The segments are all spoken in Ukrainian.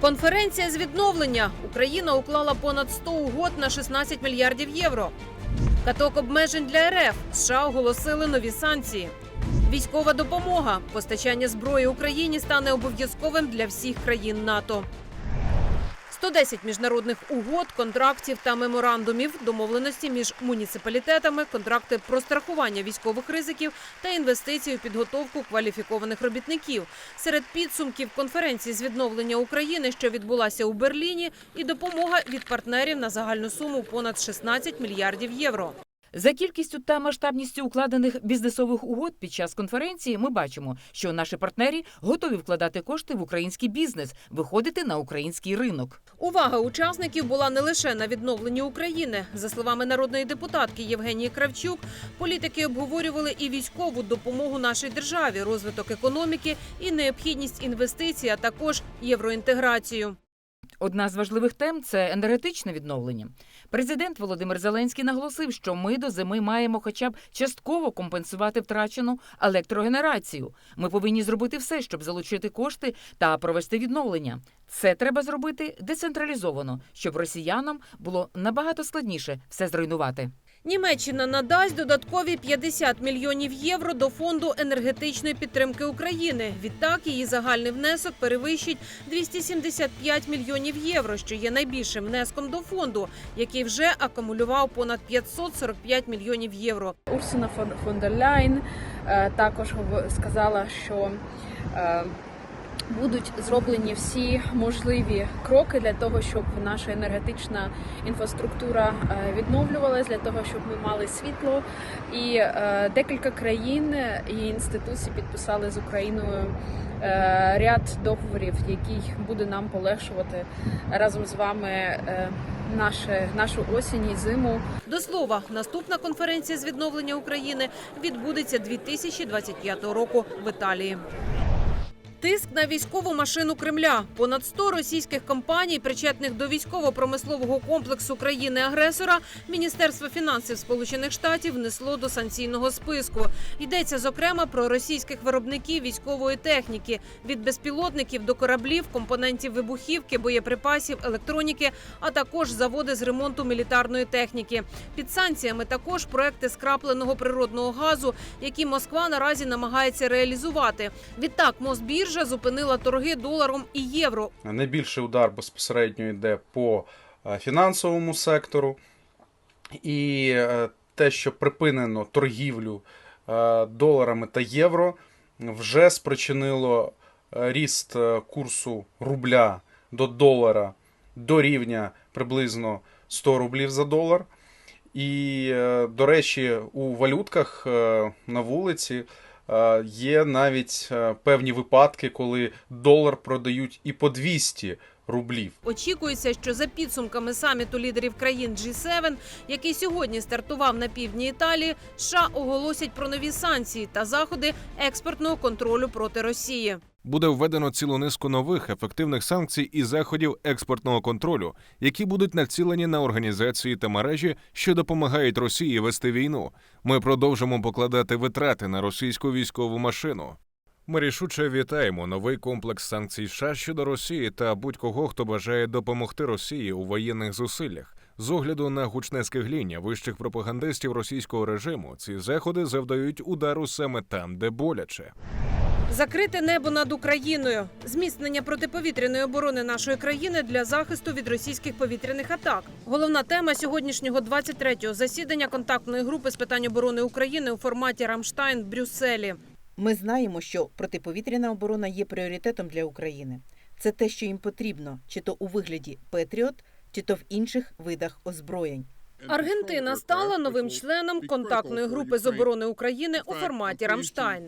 Конференція з відновлення. Україна уклала понад 100 угод на 16 мільярдів євро. Каток обмежень для РФ. США оголосили нові санкції. Військова допомога. Постачання зброї Україні стане обов'язковим для всіх країн НАТО. 110 міжнародних угод, контрактів та меморандумів, домовленості між муніципалітетами, контракти про страхування військових ризиків та інвестиції у підготовку кваліфікованих робітників. Серед підсумків конференції з відновлення України, що відбулася у Берліні, і допомога від партнерів на загальну суму понад 16 мільярдів євро. За кількістю та масштабністю укладених бізнесових угод під час конференції ми бачимо, що наші партнери готові вкладати кошти в український бізнес, виходити на український ринок. Увага учасників була не лише на відновленні України. За словами народної депутатки Євгенії Кравчук, політики обговорювали і військову допомогу нашій державі, розвиток економіки і необхідність інвестицій, а також євроінтеграцію. Одна з важливих тем це енергетичне відновлення. Президент Володимир Зеленський наголосив, що ми до зими маємо хоча б частково компенсувати втрачену електрогенерацію. Ми повинні зробити все, щоб залучити кошти та провести відновлення. Це треба зробити децентралізовано, щоб росіянам було набагато складніше все зруйнувати. Німеччина надасть додаткові 50 мільйонів євро до фонду енергетичної підтримки України. Відтак її загальний внесок перевищить 275 мільйонів євро, що є найбільшим внеском до фонду, який вже акумулював понад 545 мільйонів євро. Урсуна фон, дер Ляйн е, також сказала, що е, будуть зроблені всі можливі кроки для того, щоб наша енергетична інфраструктура е, відновлювалась, для того, щоб ми мали світло. І е, декілька країн і інституцій підписали з Україною е, ряд договорів, який буде нам полегшувати разом з вами наше, нашу осінь і зиму. До слова, наступна конференція з відновлення України відбудеться 2025 року в Італії. Тиск на військову машину Кремля. Понад 100 російських компаній, причетних до військово-промислового комплексу країни-агресора, Міністерство фінансів Сполучених Штатів внесло до санкційного списку. Йдеться зокрема про російських виробників військової техніки від безпілотників до кораблів, компонентів вибухівки, боєприпасів, електроніки, а також заводи з ремонту мілітарної техніки. Під санкціями також проекти скрапленого природного газу, які Москва наразі намагається реалізувати. Відтак Мосбіржа зупинила торги доларом і євро. Найбільший удар безпосередньо йде по е, фінансовому сектору, і е, те, що припинено торгівлю е, доларами та євро, вже спричинило ріст курсу рубля до долара до рівня приблизно 100 рублів за долар. І, до речі, у валютках на вулиці є навіть е, певні випадки, коли долар продають і по 200 рублів. Очікується, що за підсумками саміту лідерів країн G7, який сьогодні стартував на півдні Італії, США оголосять про нові санкції та заходи експортного контролю проти Росії. Буде введено цілу низку нових ефективних санкцій і заходів експортного контролю, які будуть націлені на організації та мережі, що допомагають Росії вести війну. Ми продовжимо покладати витрати на російську військову машину. Ми рішуче вітаємо новий комплекс санкцій США щодо Росії та будь-кого, хто бажає допомогти Росії у воєнних зусиллях. З огляду на гучне скигління вищих пропагандистів російського режиму, ці заходи завдають удару саме там, де боляче. Закрите небо над Україною, зміцнення протиповітряної оборони нашої країни для захисту від російських повітряних атак. Головна тема сьогоднішнього 23-го засідання контактної групи з питань оборони України у форматі Рамштайн в Брюсселі. Ми знаємо, що протиповітряна оборона є пріоритетом для України. Це те, що їм потрібно, чи то у вигляді Петріот, чи то в інших видах озброєнь. Аргентина стала новим членом контактної групи з оборони України у форматі Рамштайн.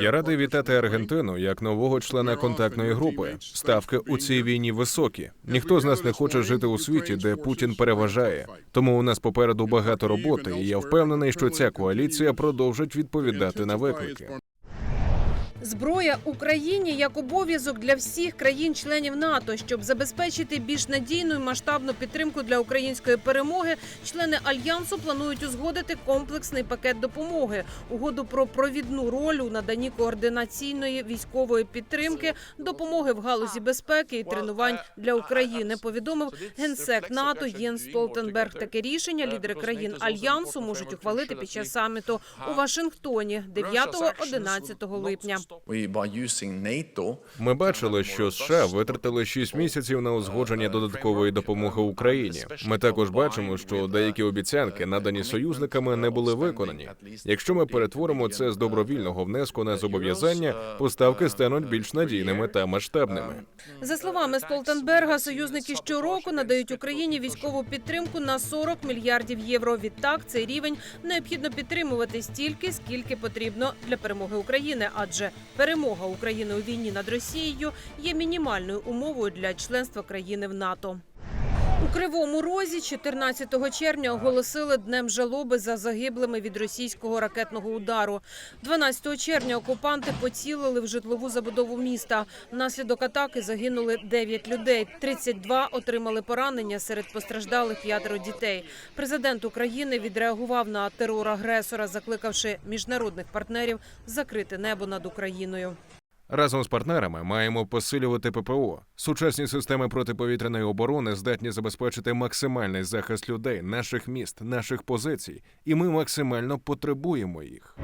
Я радий вітати Аргентину як нового члена контактної групи. Ставки у цій війні високі. Ніхто з нас не хоче жити у світі, де Путін переважає. Тому у нас попереду багато роботи, і я впевнений, що ця коаліція продовжить відповідати на виклики. Зброя Україні як обов'язок для всіх країн-членів НАТО, щоб забезпечити більш надійну і масштабну підтримку для української перемоги. Члени альянсу планують узгодити комплексний пакет допомоги, угоду про провідну роль у наданні координаційної військової підтримки, допомоги в галузі безпеки і тренувань для України. Повідомив генсек НАТО Єн Столтенберг. Таке рішення лідери країн альянсу можуть ухвалити під час саміту у Вашингтоні 9-11 липня. Ми бачили, що США витратили 6 місяців на узгодження додаткової допомоги Україні. Ми також бачимо, що деякі обіцянки, надані союзниками, не були виконані. Якщо ми перетворимо це з добровільного внеску на зобов'язання, поставки стануть більш надійними та масштабними. За словами Столтенберга, союзники щороку надають Україні військову підтримку на 40 мільярдів євро. Відтак цей рівень необхідно підтримувати стільки, скільки потрібно для перемоги України, адже перемога України у війні над Росією є мінімальною умовою для членства країни в НАТО. У Кривому Розі 14 червня оголосили днем жалоби за загиблими від російського ракетного удару. 12 червня окупанти поцілили в житлову забудову міста. Внаслідок атаки загинули 9 людей. 32 отримали поранення. Серед постраждалих п'ятеро дітей. Президент України відреагував на терор агресора, закликавши міжнародних партнерів закрити небо над Україною. Разом з партнерами маємо посилювати ППО. Сучасні системи протиповітряної оборони здатні забезпечити максимальний захист людей, наших міст, наших позицій, і ми максимально потребуємо їх.